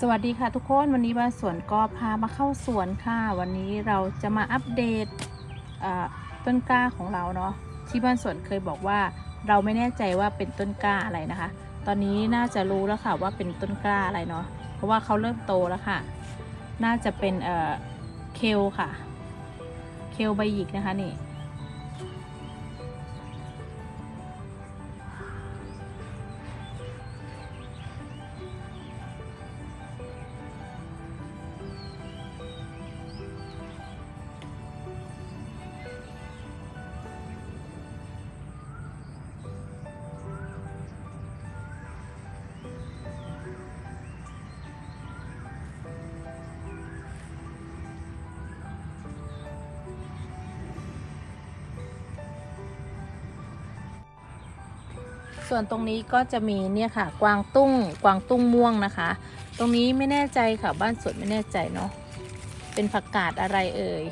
สวัสดีค่ะทุกคนวันนี้บ้านสวนก็พามาเข้าสวนค่ะ วันนี้เราจะมาอัปเดตต้นกล้าของเราเนาะที่บ้านสวนเคยบอกว่าเราไม่แน่ใจว่าเป็นต้นกล้าอะไรนะคะ ตอนนี้น่าจะรู้แล้วค่ะว่าเป็นต้นกล้าอะไรเนาะเพราะว่าเขาเริ่มโตแล้วค่ะ น่าจะเป็นเอ่อเคลค่ะ เคลใบหยิกนะคะนี่ ส่วนตรงนี้ก็จะมีเนี่ยค่ะ กวางตุ้ง กวางตุ้งม่วงนะคะ ตรงนี้ไม่แน่ใจค่ะ บ้านสวนไม่แน่ใจเนาะ เป็นผักกาดอะไรเอ่ย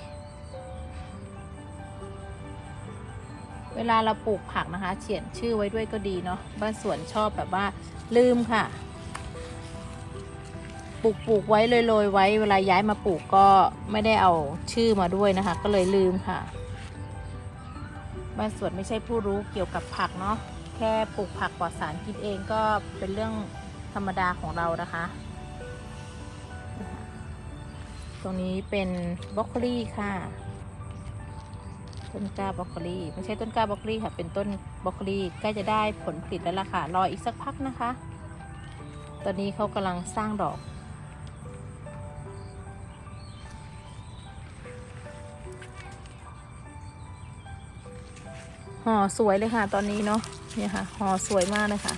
เวลาเราปลูกผักนะคะ เขียนชื่อไว้ด้วยก็ดีเนาะ บ้านสวนชอบแบบว่าลืมค่ะ ปลูกปลูกไว้โรยๆไว้ เวลาย้ายมาปลูกก็ไม่ได้เอาชื่อมาด้วยนะคะ ก็เลยลืมค่ะ บ้านสวนไม่ใช่ผู้รู้เกี่ยวกับผักเนาะ ค่ปลูกผักปลอดสารกินเองก็เป็นเรื่องธรรมดาของเรานะคะ ตรงนี้เป็นบรอกโคลีค่ะ ต้นกล้าบรอกโคลีไม่ใช่ต้นกล้าบรอกโคลีค่ะ เป็นต้นบรอกโคลีใกล้จะได้ผลผลิตแล้วล่ะค่ะ รออีกสักพักนะคะ ตอนนี้เขากำลังสร้างดอกห่อสวยเลยค่ะตอนนี้เนาะ เนี่ยค่ะห่อสวยมากเลยค่ะ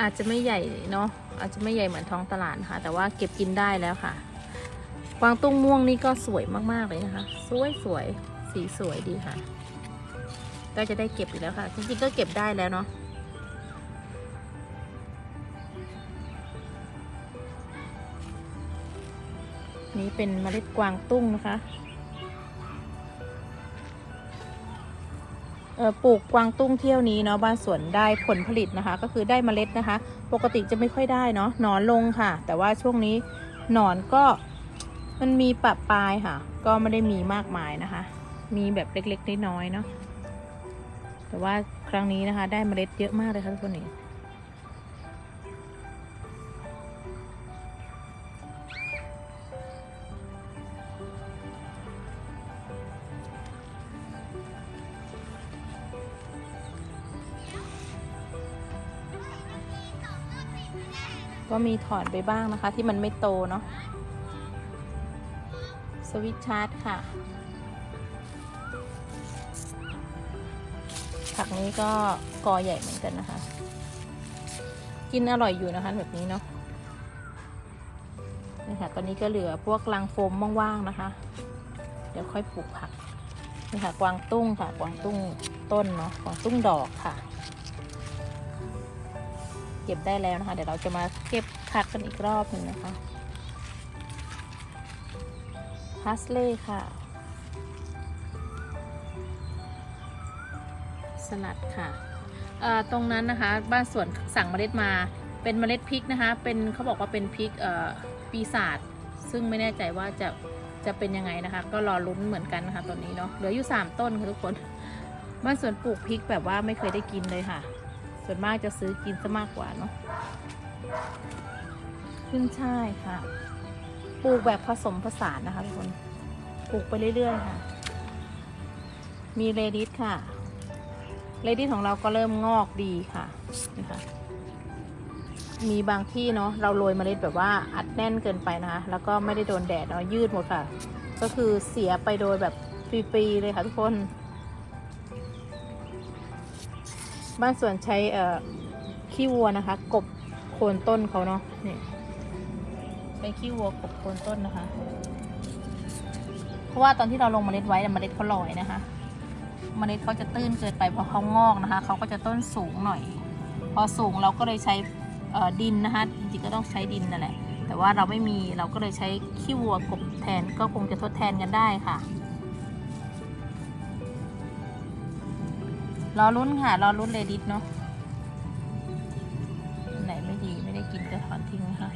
อาจจะไม่ใหญ่เนาะอาจจะไม่ใหญ่เหมือนท้องตลาดนะคะแต่ว่าเก็บกินได้แล้วค่ะกวางตุ้งม่วงนี่ก็สวยมากๆเลยนะคะ สวยสวยสีสวยดีค่ะ ก็จะได้เก็บอีกแล้วค่ะ จริงๆก็เก็บได้แล้วเนาะนี่เป็นเมล็ดกวางตุ้งนะคะ ปลูกกวางตุ้งเที่ยวนี้เนาะบ้านสวนได้ผลผลิตนะคะ ก็คือได้เมล็ดนะคะ ปกติจะไม่ค่อยได้เนาะหนอนลงค่ะ แต่ว่าช่วงนี้หนอนก็มันมีปะปลายค่ะ ก็ไม่ได้มีมากมายนะคะ มีแบบเล็กๆน้อยๆเนาะแต่ว่าครั้งนี้นะคะ ได้เมล็ดเยอะมากเลยค่ะทุกคนนี่ ก็มีถอนไปบ้างนะคะ ที่มันไม่โตเนาะสวิตชาร์จค่ะ ผักนี้ก็กอใหญ่เหมือนกันนะคะ กินอร่อยอยู่นะคะแบบนี้เนาะนี่ค่ะตอนนี้ก็เหลือพวกรังโฟมว่างๆนะคะ เดี๋ยวค่อยปลูกผักนี่ค่ะกวางตุ้งค่ะกวางตุ้งต้นเนาะกวางตุ้งดอกค่ะ เก็บได้แล้วนะคะ เดี๋ยวเราจะมาเก็บผักกันอีกรอบหนึ่งนะคะพาสเล่ค่ะ สลัดค่ะตรงนั้นนะคะ บ้านสวนสั่งเมล็ดมาเป็นเมล็ดพริกนะคะ เป็นเขาบอกว่าเป็นพริกปีศาจซึ่งไม่แน่ใจว่าจะจะเป็นยังไงนะคะ ก็รอลุ้นเหมือนกันนะคะตอนนี้เนาะเหลืออยู่ 3 ต้นค่ะทุกคน บ้านสวนปลูกพริกแบบว่าไม่เคยได้กินเลยค่ะ ส่วนมากจะซื้อกินซะมากกว่าเนาะขึ้นช่ายค่ะ ปลูกแบบผสมผสานนะคะทุกคน ปลูกไปเรื่อยๆค่ะ มีเรดิสค่ะเรดิสของเราก็เริ่มงอกดีค่ะนะคะมีบางที่เนาะเราโรยเมล็ดแบบว่าอัดแน่นเกินไปนะคะ แล้วก็ไม่ได้โดนแดดเนาะยืดหมดค่ะ ก็คือเสียไปโดยแบบฟรีๆเลยค่ะทุกคน บ้านสวนใช้เอ่อขี้วัวนะคะ กบโคนต้นเขาเนาะนี่ใช้ขี้วัวกบโคนต้นนะคะ เพราะว่าตอนที่เราลงเมล็ดไว้เมล็ดเขาลอยนะคะเมล็ดเขาจะตื้นเกินไปพอเขางอกนะคะเขาก็จะต้นสูงหน่อย พอสูงเราก็เลยใช้เอ่อดินนะคะจริงๆก็ต้องใช้ดินนั่นแหละแต่ว่าเราไม่มีเราก็เลยใช้ขี้วัวกบแทนก็คงจะทดแทนกันได้ค่ะ รอรุ่นค่ะ รอรุ่นเลดิสเนาะไหนไม่ดีไม่ได้กินจะถอนทิ้งค่ะ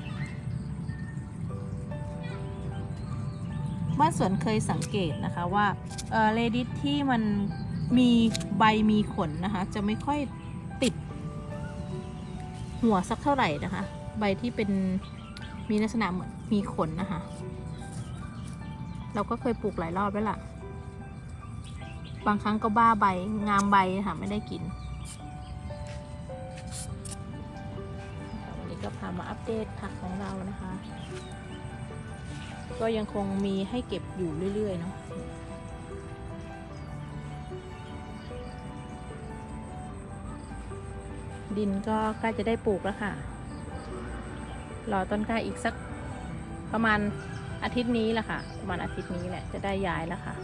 บ้านสวนเคยสังเกตนะคะว่าเออเลดิสที่มันมีใบมีขนนะคะ จะไม่ค่อยติด หัวสักเท่าไหร่นะคะ ใบที่เป็นมีลักษณะเหมือนมีขนนะคะ เราก็เคยปลูกหลายรอบแล้วล่ะ บางครั้งก็บ้าใบงามใบนะคะไม่ได้กิน วันนี้ก็พามาอัปเดตผักของเรานะคะ ก็ยังคงมีให้เก็บอยู่เรื่อย ๆ เนาะดินก็ใกล้จะได้ปลูกแล้วค่ะ รอต้นกล้าอีกสักประมาณอาทิตย์นี้แหละค่ะ ประมาณอาทิตย์นี้แหละจะได้ย้ายแล้วค่ะ